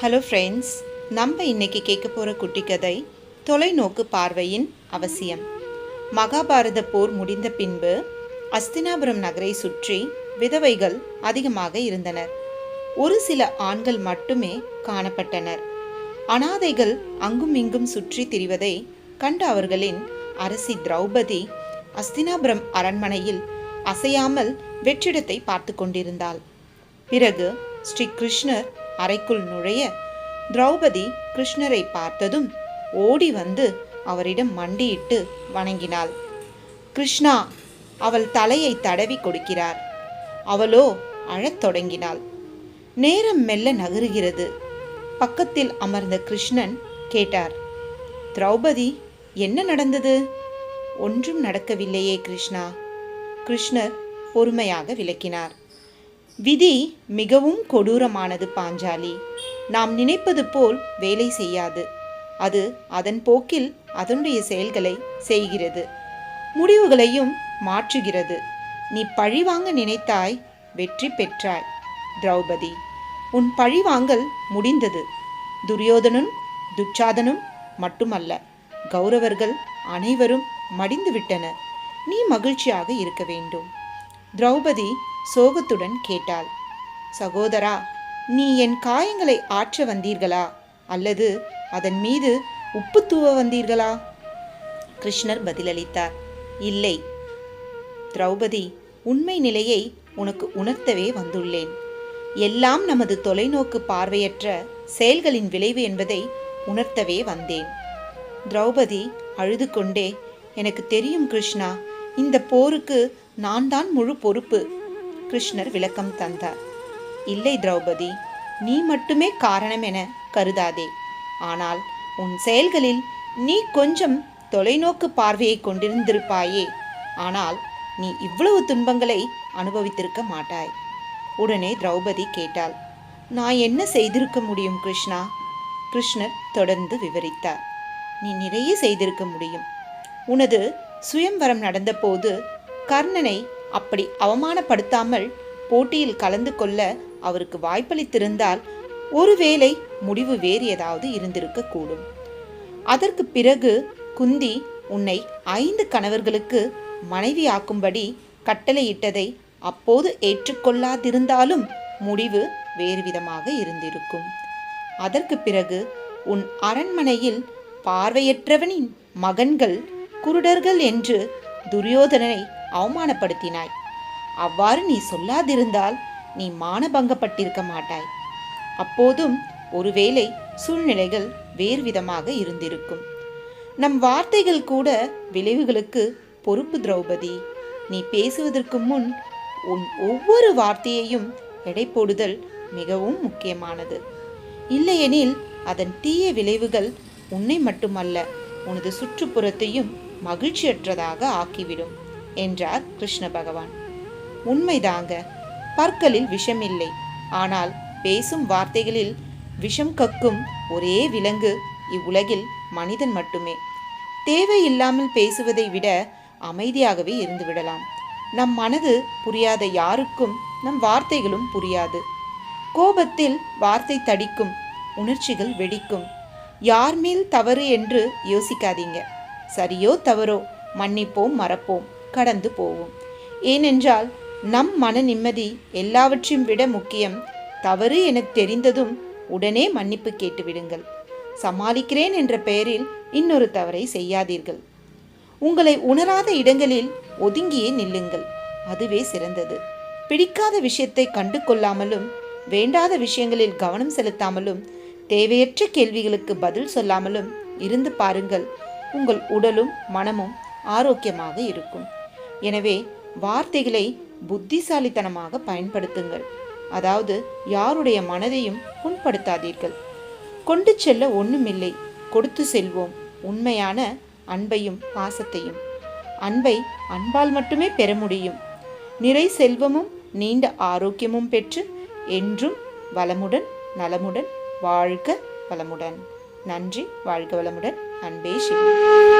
Hello friends நம்ம இன்னைக்கு கேட்க போகிற குட்டி கதை தொலைநோக்கு பார்வையின் அவசியம். மகாபாரத போர் முடிந்த பின்பு அஸ்தினாபுரம் நகரை சுற்றி விதவைகள் அதிகமாக இருந்தனர். ஒரு சில ஆண்கள் மட்டுமே காணப்பட்டனர். அனாதைகள் அங்கும் இங்கும் சுற்றி திரிவதை கண்ட அவர்களின் அரசி திரௌபதி அஸ்தினாபுரம் அரண்மனையில் அசையாமல் வெற்றிடத்தை பார்த்து கொண்டிருந்தாள். பிறகு ஸ்ரீ கிருஷ்ணர் அறைக்குள் நுழைய திரௌபதி கிருஷ்ணரை பார்த்ததும் ஓடி வந்து அவரிடம் மண்டியிட்டு வணங்கினாள். கிருஷ்ணா அவள் தலையை தடவி கொடுக்கிறார். அவளோ அழத் தொடங்கினாள். நேரம் மெல்ல நகருகிறது. பக்கத்தில் அமர்ந்த கிருஷ்ணன் கேட்டார் திரௌபதி என்ன நடந்தது? ஒன்றும் நடக்கவில்லையே கிருஷ்ணா. கிருஷ்ணர் பொறுமையாக விளக்கினார். விதி மிகவும் கொடூரமானது பாஞ்சாலி. நாம் நினைப்பது போல் வேலை செய்யாது. அது அதன் போக்கில் அதனுடைய செயல்களை செய்கிறது. முடிவுகளையும் மாற்றுகிறது. நீ பழிவாங்க நினைத்தாய் வெற்றி பெற்றாய். திரௌபதி உன் பழிவாங்கல் முடிந்தது. துரியோதனும் துச்சாதனும் மட்டுமல்ல கௌரவர்கள் அனைவரும் மடிந்துவிட்டனர். நீ மகிழ்ச்சியாக இருக்க வேண்டும். திரௌபதி சோகத்துடன் கேட்டாள். சகோதரா நீ என் காயங்களை ஆற்ற வந்தீர்களா? அல்லது அதன் மீது உப்பு தூவ வந்தீர்களா? கிருஷ்ணர் பதிலளித்தார். இல்லை. திரௌபதி உண்மை நிலையை உனக்கு உணர்த்தவே வந்துள்ளேன். எல்லாம் நமது தொலைநோக்கு பார்வையற்ற செயல்களின் விளைவு என்பதை உணர்த்தவே வந்தேன். திரௌபதி அழுது கொண்டே எனக்கு தெரியும் கிருஷ்ணா இந்த போருக்கு நான் தான் முழு பொறுப்பு. கிருஷ்ணர் விளக்கம் தந்தார். இல்லை திரௌபதி நீ மட்டுமே காரணம் என கருதாதே. ஆனால் உன் செயல்களில் நீ கொஞ்சம் தொலைநோக்கு பார்வையை கொண்டிருந்திருப்பாயே. ஆனால் நீ இவ்வளவு துன்பங்களை அனுபவித்திருக்க மாட்டாய். உடனே திரௌபதி கேட்டாள். நான் என்ன செய்திருக்க முடியும் கிருஷ்ணா? கிருஷ்ணர் தொடர்ந்து விவரித்தார். நீ நிறைய செய்திருக்க முடியும். உனது சுயம்வரம் நடந்தபோது கர்ணனை அப்படி அவமானப்படுத்தாமல் போட்டியில் கலந்து கொள்ள அவருக்கு வாய்ப்பளித்திருந்தால் ஒருவேளை முடிவு வேறு ஏதாவது இருந்திருக்க கூடும் அதற்கு பிறகு குந்தி உன்னை ஐந்து கணவர்களுக்கு மனைவியாக்கும்படி கட்டளையிட்டதை அப்போது ஏற்றுக்கொள்ளாதிருந்தாலும் முடிவு வேறு விதமாக இருந்திருக்கும். அதற்கு பிறகு உன் அரண்மனையில் பார்வையற்றவனின் மகன்கள் குருடர்கள் என்று துரியோதனனை அவமானப்படுத்தினாய். அவ்வாறு நீ சொல்லாதிருந்தால் நீ மானபங்கப்பட்டிருக்க மாட்டாய். அப்போதும் ஒருவேளை சூழ்நிலைகள் வேறு விதமாக இருந்திருக்கும். நம் வார்த்தைகள் கூட விளைவுகளுக்கு பொறுப்பு திரௌபதி. நீ பேசுவதற்கு முன் உன் ஒவ்வொரு வார்த்தையையும் எடை போடுதல் மிகவும் முக்கியமானது. இல்லையெனில் அதன் தீய விளைவுகள் உன்னை மட்டுமல்ல உனது சுற்றுப்புறத்தையும் மகிழ்ச்சியற்றதாக ஆக்கிவிடும் என்றார் கிருஷ்ண பகவான். உண்மைதாங்க பற்களில் விஷம் இல்லை ஆனால் பேசும் வார்த்தைகளில் விஷம் கக்கும் ஒரே விலங்கு இவ்வுலகில் மனிதன் மட்டுமே. தேவையில்லாமல் பேசுவதை விட அமைதியாகவே இருந்துவிடலாம். நம் மனது புரியாத யாருக்கும் நம் வார்த்தைகளும் புரியாது. கோபத்தில் வார்த்தை தடிக்கும் உணர்ச்சிகள் வெடிக்கும். யார் மேல் தவறு என்று யோசிக்காதீங்க. சரியோ தவறோ மன்னிப்போம் மறப்போம் கடந்து போவோம். ஏனென்றால் நம் மன நிம்மதி எல்லாவற்றையும் விட முக்கியம். தவறு என தெரிந்ததும் உடனே மன்னிப்பு கேட்டுவிடுங்கள். சமாளிக்கிறேன் என்ற பெயரில் இன்னொரு தவறை செய்யாதீர்கள். உங்களை உணராத இடங்களில் ஒதுங்கியே நில்லுங்கள். அதுவே சிறந்தது. பிடிக்காத விஷயத்தை கண்டு கொள்ளாமலும் வேண்டாத விஷயங்களில் கவனம் செலுத்தாமலும் தேவையற்ற கேள்விகளுக்கு பதில் சொல்லாமலும் இருந்து பாருங்கள். உங்கள் உடலும் மனமும் ஆரோக்கியமாக இருக்கும். எனவே வார்த்தைகளை புத்திசாலித்தனமாக பயன்படுத்துங்கள். அதாவது யாருடைய மனதையும் புண்படுத்தாதீர்கள். கொண்டு செல்ல ஒன்றுமில்லை கொடுத்து செல்வோம். உண்மையான அன்பையும் பாசத்தையும். அன்பை அன்பால் மட்டுமே பெற முடியும். நிறை செல்வமும் நீண்ட ஆரோக்கியமும் பெற்று என்றும் வளமுடன் நலமுடன் வாழ்க வளமுடன். நன்றி. வாழ்க வளமுடன். அன்பே சிவம்